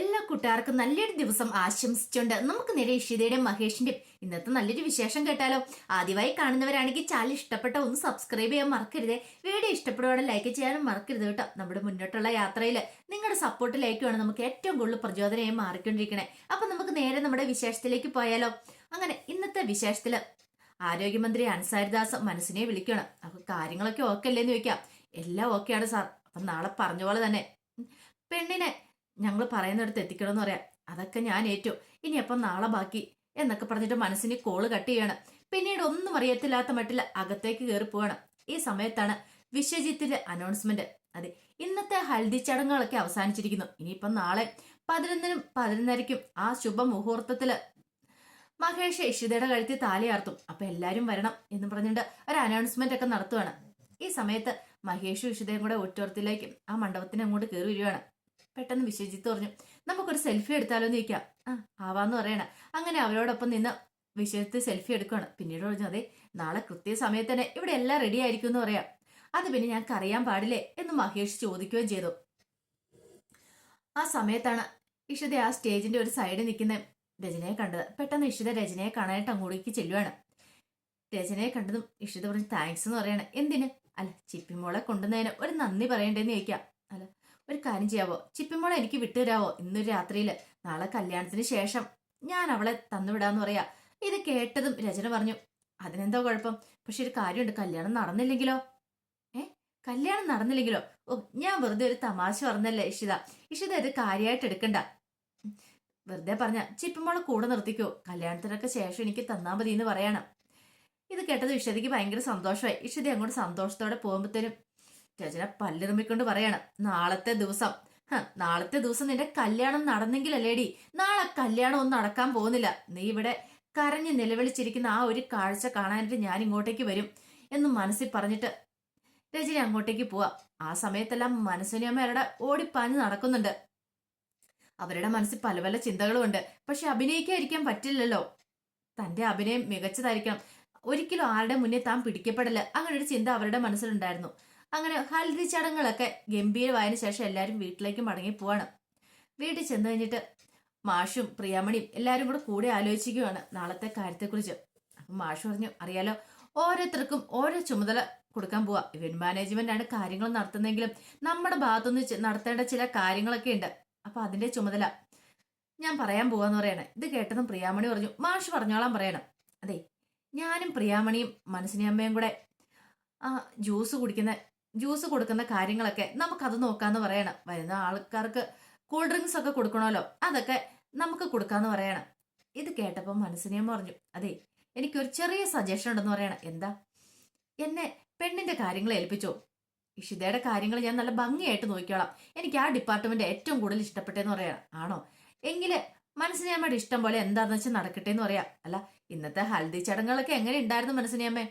എല്ലാ കൂട്ടുകാർക്കും നല്ലൊരു ദിവസം ആശംസിച്ചുകൊണ്ട് നമുക്ക് നേരെ ഇഷിതയുടെയും മഹേഷിന്റെയും ഇന്നത്തെ നല്ലൊരു വിശേഷം കേട്ടാലോ? ആദ്യമായി കാണുന്നവരാണെങ്കിൽ ചാനൽ ഇഷ്ടപ്പെട്ട ഒന്ന് സബ്സ്ക്രൈബ് ചെയ്യാൻ മറക്കരുത്. വീഡിയോ ഇഷ്ടപ്പെടുവാണെങ്കിൽ ലൈക്ക് ചെയ്യാനും മറക്കരുത് കേട്ടോ. നമ്മുടെ മുന്നോട്ടുള്ള യാത്രയിൽ നിങ്ങളുടെ സപ്പോർട്ട് ലൈക്കുമാണ് നമുക്ക് ഏറ്റവും കൂടുതൽ പ്രചോദനമായി മാറിക്കൊണ്ടിരിക്കണേ. അപ്പൊ നമുക്ക് നേരെ നമ്മുടെ വിശേഷത്തിലേക്ക് പോയാലോ? അങ്ങനെ ഇന്നത്തെ വിശേഷത്തിൽ ആരോഗ്യമന്ത്രി അൻസാരിദാസ് മനസ്സിനെ വിളിക്കണം അപ്പൊ കാര്യങ്ങളൊക്കെ ഓക്കെ അല്ലേന്ന് ചോദിക്കാം. എല്ലാം ഓക്കെയാണ് സാർ. അപ്പൊ നാളെ പറഞ്ഞ പോലെ തന്നെ. പെണ്ണിനെ ഞങ്ങൾ പറയുന്നിടത്ത് എത്തിക്കണം എന്ന് പറയാം അതൊക്കെ ഞാൻ ഏറ്റു ഇനി അപ്പം നാളെ ബാക്കി എന്നൊക്കെ പറഞ്ഞിട്ട് മനസ്സിന് കോൾ കട്ട് ചെയ്യണം പിന്നീട് ഒന്നും അറിയത്തില്ലാത്ത മട്ടിൽ അകത്തേക്ക് കയറി പോവാണ് ഈ സമയത്താണ് വിശ്വജിത്തിന്റെ അനൗൺസ്മെന്റ് അതെ ഇന്നത്തെ ഹൽദി ചടങ്ങുകളൊക്കെ അവസാനിച്ചിരിക്കുന്നു ഇനിയിപ്പം നാളെ പതിനൊന്നിനും പതിനൊന്നരയ്ക്കും ആ ശുഭമുഹൂർത്തത്തിൽ മഹേഷ് ഇഷിതയുടെ കഴുത്തി താലിയാർത്തും അപ്പൊ എല്ലാരും വരണം എന്ന് പറഞ്ഞിട്ട് ഒരു അനൗൺസ്മെന്റ് ഒക്കെ നടത്തുവാണ് ഈ സമയത്ത് മഹേഷും ഇഷിതയും കൂടെ ഒറ്റോർത്തിലേക്ക് ആ മണ്ഡപത്തിന് അങ്ങോട്ട് കയറി വരികയാണ് പെട്ടെന്ന് വിശ്വജിത്ത് പറഞ്ഞു നമുക്കൊരു സെൽഫി എടുത്താലോ എന്ന് ചോദിക്കാം. ആ ആവാന്ന് പറയണ. അങ്ങനെ അവരോടൊപ്പം നിന്ന് വിശ്വജിത്ത് സെൽഫി എടുക്കുകയാണ്. പിന്നീട് പറഞ്ഞു അതെ നാളെ കൃത്യസമയത്ത് തന്നെ ഇവിടെ എല്ലാം റെഡി ആയിരിക്കും എന്ന് പറയാം. അത് പിന്നെ ഞങ്ങൾക്ക് അറിയാൻ പാടില്ലേ? എന്ന് മഹേഷ് ചോദിക്കുകയും ചെയ്തു. ആ സമയത്താണ് ഇഷിത ആ സ്റ്റേജിന്റെ ഒരു സൈഡിൽ നിൽക്കുന്ന രചനയെ കണ്ടത്. പെട്ടെന്ന് ഇഷിത രചനയെ കാണാനായിട്ട് അങ്ങോട്ടേക്ക് ചെല്ലുവാണ്. രചനയെ കണ്ടതും ഇഷിത പറഞ്ഞു താങ്ക്സ് എന്ന് പറയണം. എന്തിന്? അല്ല ചിപ്പിമോളെ കൊണ്ടുവന്നതിന് ഒരു നന്ദി പറയണ്ടേന്ന് ചോദിക്കാം. അല്ല ഒരു കാര്യം ചെയ്യാവോ? ചിപ്പിമോളെ എനിക്ക് വിട്ടുതരാവോ ഇന്നൊരു രാത്രിയിൽ നാളെ കല്യാണത്തിന് ശേഷം. ഞാൻ അവളെ തന്നുവിടാന്ന് പറയാ. ഇത് കേട്ടതും രചന പറഞ്ഞു. അതിനെന്തോ കുഴപ്പം? പക്ഷെ ഒരു കാര്യമുണ്ട്. കല്യാണം നടന്നില്ലെങ്കിലോ? ഏ? കല്യാണം നടന്നില്ലെങ്കിലോ? ഓ ഞാൻ വെറുതെ ഒരു തമാശ പറഞ്ഞല്ലേ ഇഷിത. ഇഷിത ഇത് കാര്യമായിട്ട് എടുക്കണ്ട. വെറുതെ പറഞ്ഞ ചിപ്പിമോളെ കൂടെ നിർത്തിക്കോ. കല്യാണത്തിനൊക്കെ ശേഷം എനിക്ക് തന്നാ മതി എന്ന് പറയണം. ഇത് കേട്ടത് ഇഷതയ്ക്ക് ഭയങ്കര സന്തോഷമായി. ഇഷതി അങ്ങോട്ട് സന്തോഷത്തോടെ പോകുമ്പോഴത്തേനും രചന പല്ലിറുമ്പിക്കൊണ്ട് പറയാണ് നാളത്തെ ദിവസം. നാളത്തെ ദിവസം നിന്റെ കല്യാണം നടന്നെങ്കിലല്ലേടി. നാളെ കല്യാണം ഒന്നും നടക്കാൻ പോകുന്നില്ല. നീ ഇവിടെ കരഞ്ഞ് നിലവിളിച്ചിരിക്കുന്ന ആ ഒരു കാഴ്ച കാണാനായിട്ട് ഞാൻ ഇങ്ങോട്ടേക്ക് വരും എന്ന് മനസ്സിൽ പറഞ്ഞിട്ട് രജനി അങ്ങോട്ടേക്ക് പോവാ. ആ സമയത്തെല്ലാം അവരുടെ ഓടിപ്പാഞ്ഞ് നടക്കുന്നുണ്ട്. അവരുടെ മനസ്സിൽ പല പല ചിന്തകളുമുണ്ട്. പക്ഷെ അഭിനയിക്കാതിരിക്കാൻ പറ്റില്ലല്ലോ. തന്റെ അഭിനയം മികച്ചതായിരിക്കണം ഒരിക്കലും ആരുടെ മുന്നേ താൻ പിടിക്കപ്പെടില്ല അങ്ങനെ ഒരു ചിന്ത അവരുടെ മനസ്സിലുണ്ടായിരുന്നു. അങ്ങനെ ഹൽദി ചടങ്ങുകളൊക്കെ ഗംഭീരമായതിനു ശേഷം എല്ലാവരും വീട്ടിലേക്ക് മടങ്ങി പോവാണ്. വീട്ടിൽ ചെന്ന് കഴിഞ്ഞിട്ട് മാഷും പ്രിയാമണിയും എല്ലാവരും കൂടെ കൂടെ ആലോചിക്കുകയാണ് നാളത്തെ കാര്യത്തെക്കുറിച്ച്. അപ്പം മാഷ് പറഞ്ഞു അറിയാലോ ഓരോരുത്തർക്കും ഓരോ ചുമതല കൊടുക്കാൻ പോവാ. ഇവന്റ് മാനേജ്മെന്റ് ആണ് കാര്യങ്ങൾ നടത്തുന്നെങ്കിലും നമ്മുടെ ഭാഗത്തുനിന്ന് നടത്തേണ്ട ചില കാര്യങ്ങളൊക്കെ ഉണ്ട്. അപ്പൊ അതിന്റെ ചുമതല ഞാൻ പറയാൻ പോവാന്ന് പറയണേ. ഇത് കേട്ടതും പ്രിയാമണി പറഞ്ഞു മാഷ് പറഞ്ഞോളാൻ പറയണം. അതെ ഞാനും പ്രിയാമണിയും മനസ്സിനെ അമ്മയും കൂടെ ആ ജ്യൂസ് കുടിക്കുന്ന ജ്യൂസ് കൊടുക്കുന്ന കാര്യങ്ങളൊക്കെ നമുക്കത് നോക്കാന്ന് പറയണം. വരുന്ന ആൾക്കാർക്ക് കൂൾ ഡ്രിങ്ക്സ് ഒക്കെ കൊടുക്കണമല്ലോ അതൊക്കെ നമുക്ക് കൊടുക്കാന്ന് പറയണം. ഇത് കേട്ടപ്പോൾ മനസ്സിനെയും പറഞ്ഞു അതെ എനിക്കൊരു ചെറിയ സജഷൻ ഉണ്ടെന്ന് പറയണം. എന്താ? എന്നെ പെണ്ണിന്റെ കാര്യങ്ങൾ ഏൽപ്പിച്ചോ? ഇഷിതയുടെ കാര്യങ്ങൾ ഞാൻ നല്ല ഭംഗിയായിട്ട് നോക്കിക്കോളാം. എനിക്ക് ആ ഡിപ്പാർട്ട്മെന്റ് ഏറ്റവും കൂടുതൽ ഇഷ്ടപ്പെട്ടെന്ന് പറയണം. ആണോ? എങ്കിൽ മനസ്സിനെയമ്മയുടെ ഇഷ്ടം പോലെ എന്താന്ന് വെച്ചാൽ നടക്കട്ടെ എന്ന് പറയാം. അല്ല ഇന്നത്തെ ഹൽദി ചടങ്ങുകളൊക്കെ എങ്ങനെ ഉണ്ടായിരുന്നു മനസ്സിനെയമ്മേ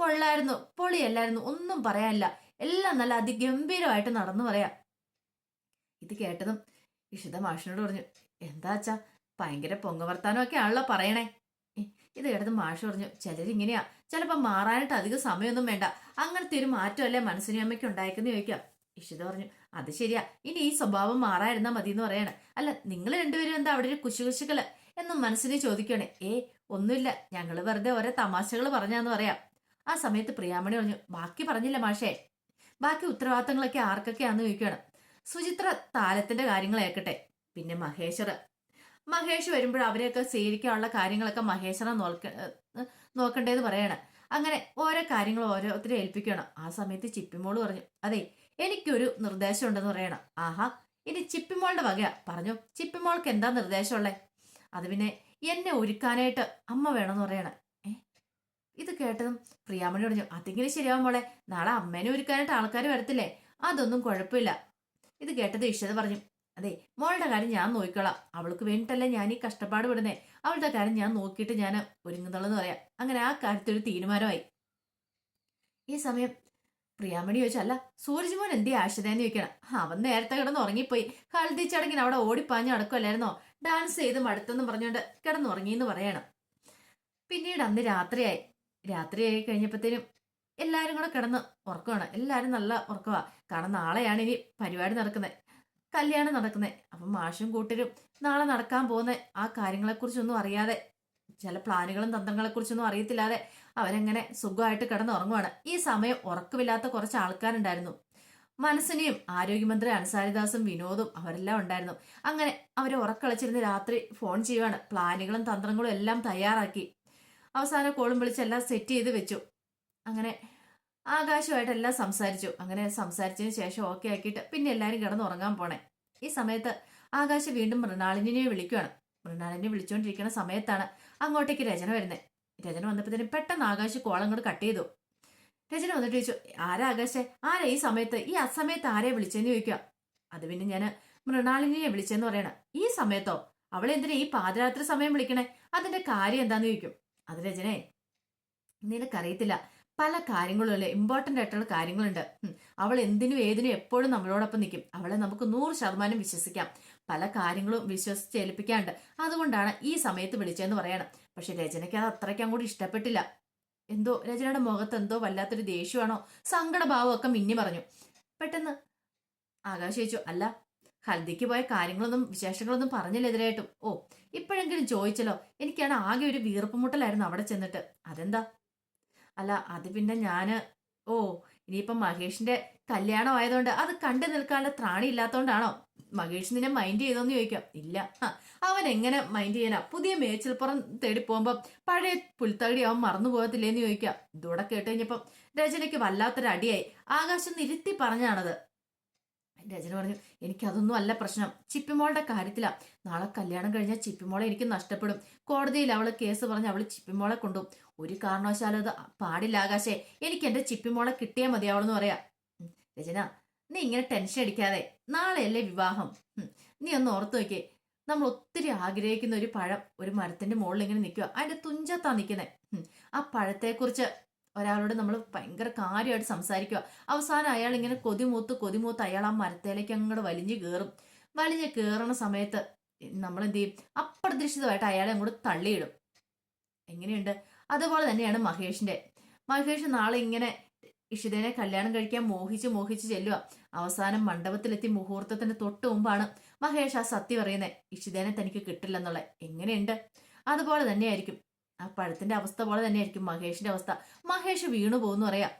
കൊള്ളായിരുന്നു. പൊളിയല്ലായിരുന്നു ഒന്നും പറയാനില്ല. എല്ലാം നല്ല അതിഗംഭീരമായിട്ട് നടന്നു പറയാം. ഇത് കേട്ടതും ഇഷിത മാഷിനോട് പറഞ്ഞു എന്താ അച്ഛാ? ഭയങ്കര പൊങ്ങവർത്താനമൊക്കെ ആണല്ലോ പറയണേ. ഇത് കേട്ടതും മാഷ് പറഞ്ഞു ചിലരിങ്ങനെയാ. ചിലപ്പോൾ മാറാനായിട്ട് അധികം സമയമൊന്നും വേണ്ട. അങ്ങനത്തെ ഒരു മാറ്റമല്ലേ മനസ്സിനും അമ്മയ്ക്ക് ഉണ്ടായിക്കെന്ന് ചോദിക്കാം. ഇഷിത പറഞ്ഞു അത് ശരിയാ. ഇനി ഈ സ്വഭാവം മാറായിരുന്നാ മതി എന്ന് പറയണേ. അല്ല നിങ്ങൾ രണ്ടുപേരും എന്താ അവിടെ ഒരു കുശുകുശുക്കൾ എന്നും മനസ്സിനെ ചോദിക്കണേ ഏ ഒന്നുമില്ല. ഞങ്ങൾ വെറുതെ ഓരോ തമാശകൾ പറഞ്ഞാന്ന് പറയാം. ആ സമയത്ത് പ്രിയാമണി പറഞ്ഞു ബാക്കി പറഞ്ഞില്ല മാഷേ. ബാക്കി ഉത്തരവാദിത്തങ്ങളൊക്കെ ആർക്കൊക്കെയാന്ന് ചോദിക്കുകയാണ്. സുചിത്ര താലത്തിന്റെ കാര്യങ്ങൾ ഏക്കട്ടെ പിന്നെ മഹേശ്വർ. മഹേഷ് വരുമ്പോൾ അവരെയൊക്കെ സ്വീകരിക്കാനുള്ള കാര്യങ്ങളൊക്കെ മഹേശ്വര നോക്ക നോക്കണ്ടേന്ന് പറയാണ്. അങ്ങനെ ഓരോ കാര്യങ്ങൾ ഓരോരുത്തരെ ഏൽപ്പിക്കണം ആ സമയത്ത് ചിപ്പിമോൾ പറഞ്ഞു അതെ എനിക്കൊരു നിർദ്ദേശം ഉണ്ടെന്ന് പറയണം. ആഹാ ഇനി ചിപ്പിമോളുടെ വകയാ. പറഞ്ഞു ചിപ്പിമോൾക്ക് എന്താ നിർദ്ദേശമുള്ളേ? അത് പിന്നെ എന്നെ ഒരുക്കാനായിട്ട് അമ്മ വേണമെന്ന് പറയണം. ഇത് കേട്ടതും പ്രിയാമണി പറഞ്ഞു അതെങ്കിലും ശരിയാവും മോളെ? നാളെ അമ്മേനെ ഒരുക്കാനായിട്ട് ആൾക്കാർ വരത്തില്ലേ? അതൊന്നും കുഴപ്പമില്ല. ഇത് കേട്ടത് ഇഷ്ടത പറഞ്ഞു അതെ മോളുടെ കാര്യം ഞാൻ നോക്കിക്കോളാം. അവൾക്ക് വേണ്ടിയിട്ടല്ലേ ഞാൻ ഈ കഷ്ടപ്പാട് വിടുന്നേ അവളുടെ കാര്യം ഞാൻ നോക്കിയിട്ട് ഞാൻ ഒരുങ്ങുന്നുള്ളെന്ന് പറയാം. അങ്ങനെ ആ കാര്യത്തിൽ ഒരു തീരുമാനമായി. ഈ സമയം പ്രിയാമണി ചോദിച്ചു അല്ല സൂരജ്മോൻ എന്തേ ആശുതേന്ന് ചോദിക്കണം അവൻ നേരത്തെ കിടന്ന് ഉറങ്ങിപ്പോയി ഹൽദി ചടങ്ങിന് അവിടെ ഓടിപ്പാഞ്ഞ് നടക്കുമല്ലായിരുന്നോ ഡാൻസ് ചെയ്ത് മടുത്തെന്ന് പറഞ്ഞുകൊണ്ട് കിടന്നുറങ്ങിയെന്ന് പറയണം. പിന്നീട് അന്ന് രാത്രിയായി. രാത്രിയായി കഴിഞ്ഞപ്പോഴത്തേനും എല്ലാവരും കൂടെ കിടന്ന് ഉറക്കമാണ് എല്ലാവരും നല്ല ഉറക്കമാ കാരണം നാളെയാണ് ഇനി പരിപാടി നടക്കുന്നത്. കല്യാണം നടക്കുന്നത്. അപ്പം മാഷും കൂട്ടരും നാളെ നടക്കാൻ പോകുന്ന ആ കാര്യങ്ങളെക്കുറിച്ചൊന്നും അറിയാതെ ചില പ്ലാനുകളും തന്ത്രങ്ങളെക്കുറിച്ചൊന്നും അറിയത്തില്ലാതെ അവരങ്ങനെ സുഖമായിട്ട് കിടന്നുറങ്ങുവാണ് ഈ സമയം ഉറക്കമില്ലാത്ത കുറച്ച് ആൾക്കാരുണ്ടായിരുന്നു. മനസ്സിനെയും ആരോഗ്യമന്ത്രി അൻസാരിദാസും വിനോദും അവരെല്ലാം ഉണ്ടായിരുന്നു. അങ്ങനെ അവരെ ഉറക്കളച്ചിരുന്ന് രാത്രി ഫോൺ ചെയ്യുവാണ്. പ്ലാനുകളും തന്ത്രങ്ങളും എല്ലാം തയ്യാറാക്കി. അവസാന കോളും വിളിച്ച് എല്ലാം സെറ്റ് ചെയ്ത് വെച്ചു. അങ്ങനെ ആകാശമായിട്ട് എല്ലാം സംസാരിച്ചു. അങ്ങനെ സംസാരിച്ചതിന് ശേഷം ഓക്കെ ആക്കിയിട്ട് പിന്നെ എല്ലാവരും കിടന്ന് ഉറങ്ങാൻ പോണേ. ഈ സമയത്ത് ആകാശ് വീണ്ടും മൃണാളിനെ വിളിക്കുകയാണ് മൃണാളിനെ വിളിച്ചുകൊണ്ടിരിക്കുന്ന സമയത്താണ് അങ്ങോട്ടേക്ക് രചന വരുന്നത് രചന വന്നപ്പോഴത്തേനും പെട്ടെന്ന് ആകാശ് കോളം കൂടെ കട്ട് ചെയ്തു. രചന വന്നിട്ട് ചോദിച്ചു ആരാ ആകാശേ? ആരാ ഈ സമയത്ത്? ഈ അസമയത്ത് ആരെയാ വിളിച്ചെന്ന് ചോദിക്കുക അത് പിന്നെ ഞാൻ മൃണാളിനെ വിളിച്ചെന്ന് പറയണം. ഈ സമയത്തോ? അവളെന്തിനാ ഈ പാതിരാത്രി സമയം വിളിക്കണേ? അതിന്റെ കാര്യം എന്താന്ന് ചോദിക്കും. അത് രചനേ നിനക്കറിയത്തില്ല. പല കാര്യങ്ങളും ഇമ്പോർട്ടന്റ് ഇമ്പോർട്ടന്റ് ആയിട്ടുള്ള കാര്യങ്ങളുണ്ട്. അവൾ എന്തിനും ഏതിനും എപ്പോഴും നമ്മളോടൊപ്പം നിൽക്കും. അവളെ നമുക്ക് നൂറ് ശതമാനം വിശ്വസിക്കാം. പല കാര്യങ്ങളും വിശ്വസിച്ച് ഏൽപ്പിക്കാണ്ട് അതുകൊണ്ടാണ് ഈ സമയത്ത് വിളിച്ചതെന്ന് പറയണം. പക്ഷെ രചനയ്ക്ക് അത് അത്രയ്ക്ക് അങ്ങോട്ട് ഇഷ്ടപ്പെട്ടില്ല. എന്തോ രചനയുടെ മുഖത്ത് എന്തോ വല്ലാത്തൊരു ദേഷ്യമാണോ സങ്കടഭാവമൊക്കെ മിന്നി പറഞ്ഞു പെട്ടെന്ന് ആകാശ് ചോദിച്ചു അല്ല ഹൽദിക്ക് പോയ കാര്യങ്ങളൊന്നും വിശേഷങ്ങളൊന്നും പറഞ്ഞില്ല എതിരായിട്ടും. ഓ ഇപ്പോഴെങ്കിലും ചോദിച്ചല്ലോ എനിക്കാണ് ആകെ ഒരു വീർപ്പുമുട്ടലായിരുന്നു അവിടെ ചെന്നിട്ട്. അതെന്താ? അല്ല അത് പിന്നെ ഞാൻ ഓ ഇനിയിപ്പം മഹേഷിന്റെ കല്യാണം ആയതുകൊണ്ട് അത് കണ്ടു നിൽക്കാനുള്ള ത്രാണി ഇല്ലാത്തതുകൊണ്ടാണോ മഹേഷ് നിന്നെ മൈൻഡ് ചെയ്തോന്ന് ചോദിക്കാം. ഇല്ല. അവൻ എങ്ങനെ മൈൻഡ് ചെയ്യാനാ? പുതിയ മേച്ചിൽപ്പുറം തേടി പോകുമ്പോ പഴയ പുൽത്തകടി അവൻ മറന്നു പോകത്തില്ലേന്ന് ചോദിക്കാം. ഇതോടെ കേട്ട് കഴിഞ്ഞപ്പം രചനയ്ക്ക് വല്ലാത്തൊരു അടിയായി ആകാശം നിരുത്തി പറഞ്ഞാണത്. രചന പറഞ്ഞു എനിക്കതൊന്നും അല്ല പ്രശ്നം. ചിപ്പിമോളുടെ കാര്യത്തിലാണ് നാളെ കല്യാണം കഴിഞ്ഞാൽ ചിപ്പിമോളെ എനിക്ക് നഷ്ടപ്പെടും. കോടതിയിൽ അവൾ കേസ് പറഞ്ഞ് അവൾ ചിപ്പിമോളെ കൊണ്ടു ഒരു കാരണവശാലും അത് പാടില്ല ആകാശേ. എനിക്ക് എന്റെ ചിപ്പിമോളെ കിട്ടിയാൽ മതിയാവളെന്ന് പറയാ. രചന നീ ഇങ്ങനെ ടെൻഷൻ അടിക്കാതെ. നാളെയല്ലേ വിവാഹം. നീ ഒന്ന് ഓർത്തു നോക്കിയേ. നമ്മൾ ഒത്തിരി ആഗ്രഹിക്കുന്ന ഒരു പഴം ഒരു മരത്തിന്റെ മുകളിൽ ഇങ്ങനെ നിൽക്കുക അതിന്റെ തുഞ്ചത്താ നിൽക്കുന്നത് ആ പഴത്തെക്കുറിച്ച് ഒരാളോട് നമ്മൾ ഭയങ്കര കാര്യമായിട്ട് സംസാരിക്കുക. അവസാനം അയാൾ ഇങ്ങനെ കൊതിമൂത്ത് കൊതിമൂത്ത് അയാൾ ആ മരത്തേലേക്ക് അങ്ങോട്ട് വലിഞ്ഞു കയറും വലിഞ്ഞ് കയറണ സമയത്ത് നമ്മൾ എന്ത് ചെയ്യും അപ്രതീക്ഷിതമായിട്ട് അയാളെ അങ്ങോട്ട് തള്ളിയിടും. എങ്ങനെയുണ്ട്? അതുപോലെ തന്നെയാണ് മഹേഷിന്റെ. മഹേഷ് നാളെ ഇങ്ങനെ ഇഷിതനെ കല്യാണം കഴിക്കാൻ മോഹിച്ച് മോഹിച്ച് ചെല്ലുക അവസാനം മണ്ഡപത്തിലെത്തി മുഹൂർത്തത്തിന് തൊട്ട് മുമ്പാണ് മഹേഷ് ആ സത്യം പറയുന്നത് ഇഷിതേനെ തനിക്ക് കിട്ടില്ലെന്നുള്ള എങ്ങനെയുണ്ട്? അതുപോലെ തന്നെയായിരിക്കും. ആ പഴത്തിന്റെ അവസ്ഥ പോലെ തന്നെയായിരിക്കും മഹേഷിന്റെ അവസ്ഥ. മഹേഷ് വീണു പോകുന്നു പറയാം.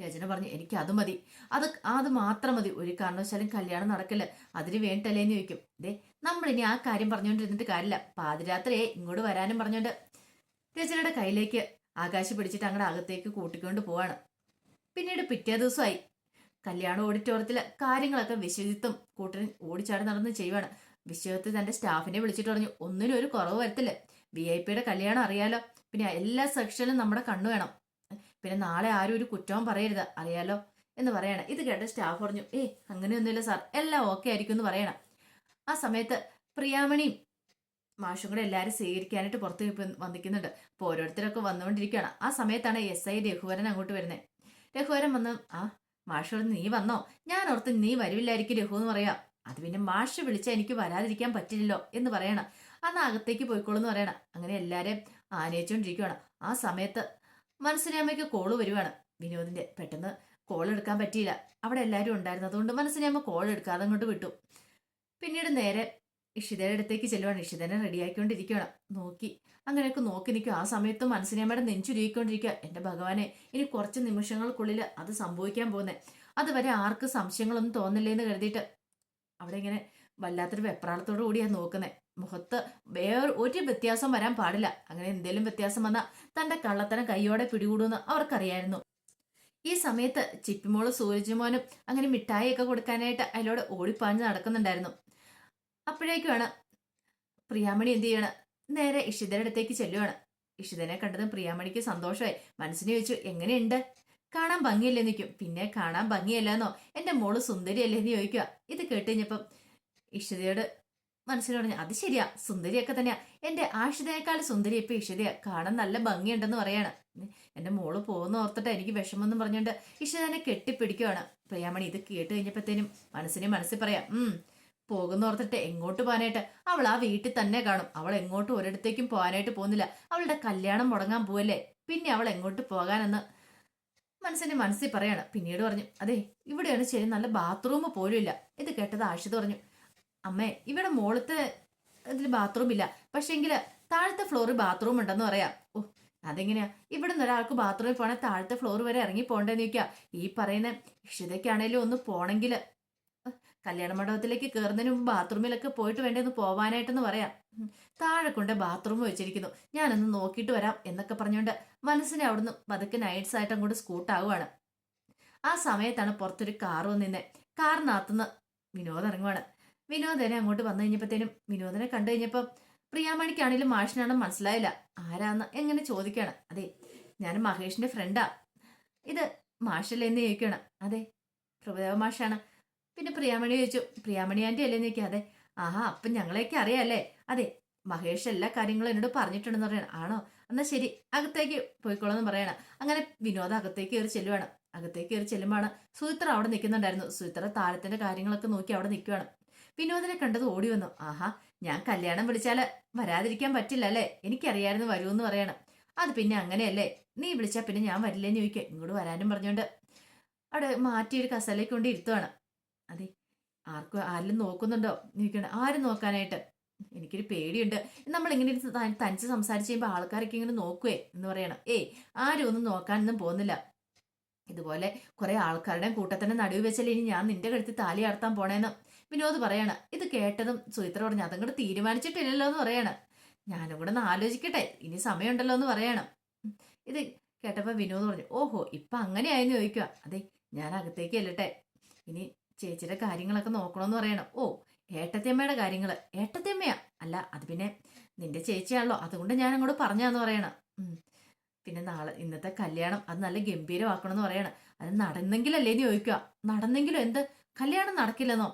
രചന പറഞ്ഞു എനിക്ക് അത് മതി. അത് അത് മാത്രം മതി. ഒരു കാരണവശാലും കല്യാണം നടക്കില്ല. അതിന് വേണ്ടല്ലേ എന്ന് ചോദിക്കും. ദേ നമ്മളിനി ആ കാര്യം പറഞ്ഞുകൊണ്ടിരുന്നിട്ട് കാര്യമില്ല. പാതിരാത്രിയെ ഇങ്ങോട്ട് വരാനും പറഞ്ഞുകൊണ്ട്. രചനയുടെ കയ്യിലേക്ക് ആകാശ് പിടിച്ചിട്ട് അങ്ങോട്ട് അകത്തേക്ക് കൂട്ടിക്കൊണ്ട് പോവാണ്. പിന്നീട് പിറ്റേ ദിവസമായി. കല്യാണ ഓഡിറ്റോറിയത്തിലെ കാര്യങ്ങളൊക്കെ വിശ്വജിത്തും കൂട്ടരും ഓടിച്ചാടി നടന്ന് ചെയ്യുവാണ്. വിശ്വജിത്ത് തന്റെ സ്റ്റാഫിനെ വിളിച്ചിട്ട് പറഞ്ഞു ഒന്നിനും ഒരു കുറവ് വരത്തില്ല. വി ഐ പിയുടെ കല്യാണം അറിയാലോ. പിന്നെ എല്ലാ സെക്ഷനിലും നമ്മുടെ കണ്ണു വേണം. പിന്നെ നാളെ ആരും ഒരു കുറ്റവും പറയരുത്. അറിയാലോ? എന്ന് പറയണം. ഇത് കേട്ട സ്റ്റാഫ് പറഞ്ഞു ഏ അങ്ങനെയൊന്നുമില്ല സാർ. എല്ലാം ഓക്കെ ആയിരിക്കും എന്ന് പറയണം. ആ സമയത്ത് പ്രിയാമണിയും മാഷും കൂടെ എല്ലാവരും സ്വീകരിക്കാനായിട്ട് പുറത്ത് വന്നിരിക്കുന്നുണ്ട് അപ്പോൾ ഓരോരുത്തരൊക്കെ വന്നുകൊണ്ടിരിക്കുകയാണ്. ആ സമയത്താണ് എസ് ഐ രഘുവരൻ അങ്ങോട്ട് വരുന്നത് രഘുവരൻ വന്ന് ആ മാഷോട് നീ വന്നോ? ഞാൻ ഓർത്ത് നീ വരില്ലായിരിക്കും രഘു എന്ന് പറയാം. അത് പിന്നെ മാഷ് വിളിച്ചാൽ എനിക്ക് വരാതിരിക്കാൻ പറ്റില്ലല്ലോ എന്ന് പറയണം. അന്ന് അകത്തേക്ക് പോയിക്കോളൂ എന്ന് പറയണം. അങ്ങനെ എല്ലാവരെയും ആനയിച്ചുകൊണ്ടിരിക്കുകയാണ് ആ സമയത്ത് മനസ്സിനമ്മയ്ക്ക് കോൾ വരുവാണ്. വിനോദിന്റെ പെട്ടെന്ന് കോൾ എടുക്കാൻ പറ്റിയില്ല. അവിടെ എല്ലാവരും ഉണ്ടായിരുന്നു. അതുകൊണ്ട് മനസ്സിനമ്മ കോൾ എടുക്കാതെ അങ്ങോട്ട് വിട്ടു. പിന്നീട് നേരെ ഇഷിതയുടെ അടുത്തേക്ക് ചെല്ലുവാണ്. ഇഷിതനെ റെഡിയാക്കിക്കൊണ്ടിരിക്കുകയാണ് നോക്കി അങ്ങനെയൊക്കെ നോക്കി നിൽക്കും. ആ സമയത്ത് മനസ്സിനമ്മയുടെ നെഞ്ചുരുകിക്കൊണ്ടിരിക്കുക. എന്റെ ഭഗവാനെ ഇനി കുറച്ച് നിമിഷങ്ങൾക്കുള്ളിൽ അത് സംഭവിക്കാൻ പോകുന്നത് അതുവരെ ആർക്ക് സംശയങ്ങളൊന്നും തോന്നില്ലേന്ന് കരുതിയിട്ട് അവിടെ ഇങ്ങനെ വല്ലാത്തൊരു വെപ്രാളത്തോടു കൂടിയാണ് നോക്കുന്നത് മുഖത്ത് വേറെ ഒരു വ്യത്യാസം വരാൻ പാടില്ല. അങ്ങനെ എന്തെങ്കിലും വ്യത്യാസം വന്നാൽ തന്റെ കള്ളത്തനം കൈയോടെ പിടികൂടുമെന്ന് അവർക്കറിയായിരുന്നു. ഈ സമയത്ത് ചിപ്പിമോൾ സൂരജ്മോനും അങ്ങനെ മിഠായിയൊക്കെ കൊടുക്കാനായിട്ട് അതിലൂടെ ഓടിപ്പാഞ്ഞ് നടക്കുന്നുണ്ടായിരുന്നു. അപ്പോഴേക്കുമാണ് പ്രിയാമണി എന്ത് ചെയ്യണം? നേരെ ഇഷിതയുടെ അടുത്തേക്ക് ചെല്ലുവാണ്. ഇഷിതനെ കണ്ടതും പ്രിയാമണിക്ക് സന്തോഷമായി. മനസ്സിന് ചോദിച്ചു എങ്ങനെയുണ്ട്? കാണാൻ ഭംഗിയല്ലേ നിൽക്കും പിന്നെ കാണാൻ ഭംഗിയല്ലെന്നോ? എന്റെ മോൾ സുന്ദരിയല്ലേ? എന്ന് ചോദിക്കുക ഇത് കേട്ട് കഴിഞ്ഞപ്പം ഇഷിതയോട് പറഞ്ഞു അത് ശരിയാ സുന്ദരിയൊക്കെ തന്നെയാ. എന്റെ ആഷിതയേക്കാൾ സുന്ദരി ഇപ്പൊ ഇഷിതയാ കാണാൻ നല്ല ഭംഗിയുണ്ടെന്ന് പറയാണ്. എന്റെ മോൾ പോകുന്ന ഓർത്തിട്ട് എനിക്ക് വിഷമമെന്നും പറഞ്ഞുകൊണ്ട് ഇഷിതനെ കെട്ടിപ്പിടിക്കുവാണ്. പ്രിയാമണി ഇത് കേട്ട് കഴിഞ്ഞപ്പോഴത്തേനും മനസ്സിനെ മനസ്സിൽ പറയാം ഉം പോകുന്ന ഓർത്തിട്ട് എങ്ങോട്ട് പോകാനായിട്ട്? അവൾ ആ വീട്ടിൽ തന്നെ കാണും. അവൾ എങ്ങോട്ടും ഒരിടത്തേക്കും പോകാനായിട്ട് പോകുന്നില്ല. അവളുടെ കല്യാണം മുടങ്ങാൻ പോവല്ലേ? പിന്നെ അവൾ എങ്ങോട്ട് പോകാനെന്ന്? മനസ്സിന്റെ മനസ്സിൽ പറയാണ്. പിന്നീട് പറഞ്ഞു അതെ ഇവിടെയാണ് ശരി നല്ല ബാത്റൂം പോലും ഇല്ല. ഇത് കേട്ടത് ആഷിത് പറഞ്ഞു അമ്മേ ഇവിടെ മോളത്തെ ഇതിൽ ബാത്റൂം ഇല്ല. പക്ഷെങ്കിൽ താഴത്തെ ഫ്ലോറിൽ ബാത്റൂം ഉണ്ടെന്ന് പറയാം. ഓ അതെങ്ങനെയാ? ഇവിടെ നിന്ന് ഒരാൾക്ക് ബാത്റൂമിൽ പോണേ താഴത്തെ ഫ്ലോർ വരെ ഇറങ്ങി പോകണ്ടെന്ന് ചോദിക്കുക ഈ പറയുന്ന ഇഷിതയ്ക്കാണേലും ഒന്ന് പോണെങ്കിൽ കല്യാണ മണ്ഡപത്തിലേക്ക് കയറുന്നതിന് മുമ്പ് ബാത്റൂമിലൊക്കെ പോയിട്ട് വേണ്ടേ ഒന്ന് പോവാനായിട്ടെന്ന് പറയാം. താഴെ കൊണ്ട് ബാത്റൂം വെച്ചിരിക്കുന്നു. ഞാനൊന്ന് നോക്കിയിട്ട് വരാം എന്നൊക്കെ പറഞ്ഞുകൊണ്ട് മനസ്സിനെ അവിടുന്ന് പതുക്കെ നൈറ്റ്സ് ആയിട്ട് അങ്ങോട്ട് സ്കൂട്ടാവുകയാണ് ആ സമയത്താണ് പുറത്തൊരു കാർ വന്നിന്നെ കാറിനകത്തുനിന്ന് വിനോദം ഇറങ്ങുവാണ്. വിനോദനെ അങ്ങോട്ട് വന്നു കഴിഞ്ഞപ്പോഴത്തേനും വിനോദനെ കണ്ടു കഴിഞ്ഞപ്പോൾ പ്രിയാമണിക്കാണെങ്കിലും മാഷിനാണെന്ന് മനസ്സിലായില്ല. ആരാന്ന് എങ്ങനെ ചോദിക്കണം? അതെ ഞാൻ മഹേഷിന്റെ ഫ്രണ്ടാ ഇത് മാഷല്ലേ എന്ന് ചോദിക്കണം അതെ പ്രഭുദേവ മാഷാണ്. പിന്നെ പ്രിയാമണി ചോദിച്ചു പ്രിയാമണി ആന്റി അല്ലേ? എന്ന് അതെ ആഹാ അപ്പം ഞങ്ങളെയൊക്കെ അറിയാല്ലേ? അതെ മഹേഷ് എല്ലാ കാര്യങ്ങളും എന്നോട് പറഞ്ഞിട്ടുണ്ടെന്ന് പറയണം. ആണോ? എന്നാ ശരി അകത്തേക്ക് പോയിക്കോളെന്ന് പറയണം. അങ്ങനെ വിനോദ അകത്തേക്ക് കയറി ചെല്ലുവാണ്. അകത്തേക്ക് കയറി ചെല്ലുമ്പോൾ സുചിത്ര അവിടെ നിൽക്കുന്നുണ്ടായിരുന്നു. സുചിത്ര താരത്തിന്റെ കാര്യങ്ങളൊക്കെ നോക്കി അവിടെ നിൽക്കുവാണ്. വിനോദിനെ കണ്ടത് ഓടി വന്നു. ആഹാ ഞാൻ കല്യാണം വിളിച്ചാൽ വരാതിരിക്കാൻ പറ്റില്ല അല്ലേ? എനിക്കറിയായിരുന്നു എന്ന് പറയണം. അത് പിന്നെ അങ്ങനെയല്ലേ? നീ വിളിച്ചാൽ പിന്നെ ഞാൻ വരില്ലേന്ന് ചോദിക്കുക ഇങ്ങോട്ട് വരാനും പറഞ്ഞുകൊണ്ട് അവിടെ മാറ്റി ഒരു കസലേക്ക് കൊണ്ട് ഇരുത്തുവാണ്. അതെ ആർക്കും ആരെങ്കിലും നോക്കുന്നുണ്ടോ? ചോദിക്കണം. ആരും നോക്കാനായിട്ട്. എനിക്കൊരു പേടിയുണ്ട്. നമ്മളിങ്ങനെ ഇങ്ങനെ തനിച്ച് സംസാരിച്ച് കഴിയുമ്പോൾ ആൾക്കാരൊക്കെ ഇങ്ങനെ നോക്കുവേ എന്ന് പറയണം. ഏ ആരും ഒന്നും നോക്കാനൊന്നും പോകുന്നില്ല. ഇതുപോലെ കുറെ ആൾക്കാരുടെ കൂട്ടത്തിന്റെ നടുവ് വെച്ചല്ലേ ഇനി ഞാൻ നിന്റെ കഴുത്തിൽ താലി അടത്താൻ പോണേന്ന്. വിനോദ് പറയാണ് ഇത് കേട്ടതും സുചിത്ര പറഞ്ഞു അതങ്ങോട്ട് തീരുമാനിച്ചിട്ടില്ലല്ലോ എന്ന് പറയാണ്. ഞാനും കൂടെ ഒന്ന് ആലോചിക്കട്ടെ ഇനി സമയമുണ്ടല്ലോ എന്ന് പറയണം. ഇത് കേട്ടപ്പോൾ വിനോദ് പറഞ്ഞു ഓഹോ ഇപ്പം അങ്ങനെയായെന്ന് ചോദിക്കുക അതെ ഞാൻ അകത്തേക്ക് അല്ലട്ടെ ഇനി ചേച്ചിയുടെ കാര്യങ്ങളൊക്കെ നോക്കണമെന്ന് പറയണം. ഓ ഏട്ടത്തിയമ്മയുടെ കാര്യങ്ങൾ ഏട്ടത്തിയമ്മയാ. അല്ല അത് പിന്നെ നിന്റെ ചേച്ചിയാണല്ലോ. അതുകൊണ്ട് ഞാൻ അങ്ങോട്ട് പറഞ്ഞാന്ന് പറയണം. പിന്നെ നാളെ ഇന്നത്തെ കല്യാണം അത് നല്ല ഗംഭീരമാക്കണമെന്ന് പറയണം. അത് നടന്നെങ്കിലല്ലേ എന്ന് ചോദിക്കുക നടന്നെങ്കിലും? എന്ത്? കല്യാണം നടക്കില്ലെന്നോ?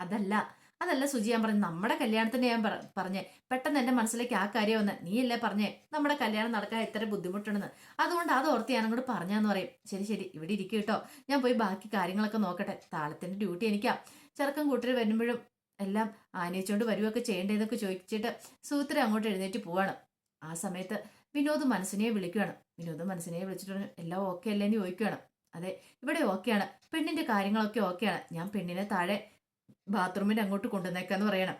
അതല്ല അതല്ല സുജി ഞാൻ പറഞ്ഞു നമ്മുടെ കല്യാണത്തിന്റെ ഞാൻ പറഞ്ഞേ പെട്ടെന്ന് എന്റെ മനസ്സിലേക്ക് ആ കാര്യം വന്ന് നീയല്ലേ പറഞ്ഞേ നമ്മുടെ കല്യാണം നടക്കാൻ ഇത്ര ബുദ്ധിമുട്ടുണ്ടെന്ന്? അതുകൊണ്ട് അത് ഓർത്ത് ഞാൻ അങ്ങോട്ട് പറഞ്ഞാന്ന് പറയും. ശരി ശരി ഇവിടെ ഇരിക്കും കേട്ടോ. ഞാൻ പോയി ബാക്കി കാര്യങ്ങളൊക്കെ നോക്കട്ടെ. താളത്തിന്റെ ഡ്യൂട്ടി എനിക്കാ. ചെറുക്കം കൂട്ടർ വരുമ്പോഴും എല്ലാം ആനയിച്ചുകൊണ്ട് വരുവൊക്കെ ചെയ്യേണ്ടതെന്നൊക്കെ ചോദിച്ചിട്ട് സൂത്ര അങ്ങോട്ട് എഴുന്നേറ്റ് പോവാണ്. ആ സമയത്ത് വിനോദ് മനസ്സിനെ വിളിക്കുകയാണ് വിനോദ് മനസ്സിനെ വിളിച്ചിട്ട് എല്ലാം ഓക്കെ അല്ലേ? എന്ന് ചോദിക്കുകയാണ് അതെ ഇവിടെ ഓക്കെയാണ്. പെണ്ണിന്റെ കാര്യങ്ങളൊക്കെ ഓക്കെയാണ്. ഞാൻ പെണ്ണിനെ താഴെ ബാത്റൂമിന്റെ അങ്ങോട്ട് കൊണ്ടുവന്നേക്കാന്ന് പറയണം.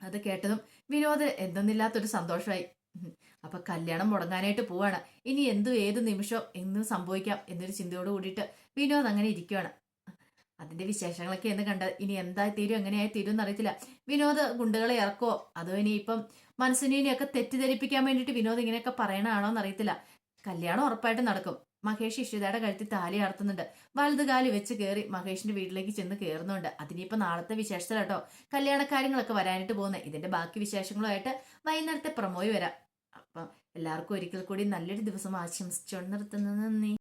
അത് കേട്ടതും വിനോദ് എന്തെന്നില്ലാത്തൊരു സന്തോഷമായി. അപ്പൊ കല്യാണം മുടങ്ങാനായിട്ട് പോവാണ്. ഇനി എന്തു ഏത് നിമിഷം എന്ന് സംഭവിക്കാം എന്നൊരു ചിന്തയോട് കൂടിയിട്ട് വിനോദ് അങ്ങനെ ഇരിക്കുകയാണ് അതിന്റെ വിശേഷങ്ങളൊക്കെ എന്ന് കണ്ട ഇനി എന്തായി തീരും എങ്ങനെയായി തീരും എന്നറിയത്തില്ല വിനോദ് ഗുണ്ടകളെ ഇറക്കോ അതോ ഇനി ഇപ്പം മനസ്സിനെയൊക്കെ തെറ്റിദ്ധരിപ്പിക്കാൻ വേണ്ടിയിട്ട് വിനോദ് ഇങ്ങനെയൊക്കെ പറയണാണോ എന്നറിയത്തില്ല കല്യാണം ഉറപ്പായിട്ട് നടക്കും. മഹേഷ് ഇഷിതയുടെ കഴുത്തിൽ താലി അർത്തുന്നുണ്ട് വലതുകാലി വെച്ച് കയറി മഹേഷിന്റെ വീട്ടിലേക്ക് ചെന്ന് കയറുന്നുണ്ട് അതിനിപ്പോ നാളത്തെ വിശേഷത്തിലാട്ടോ. കല്യാണ കാര്യങ്ങളൊക്കെ വരാനായിട്ട് പോകുന്നത് ഇതിന്റെ ബാക്കി വിശേഷങ്ങളുമായിട്ട് വൈകുന്നേരത്തെ പ്രമോയി വരാം. അപ്പം എല്ലാവർക്കും ഒരിക്കൽ കൂടി നല്ലൊരു ദിവസം ആശംസിച്ചുകൊണ്ട് നിർത്തുന്നത് നന്ദി.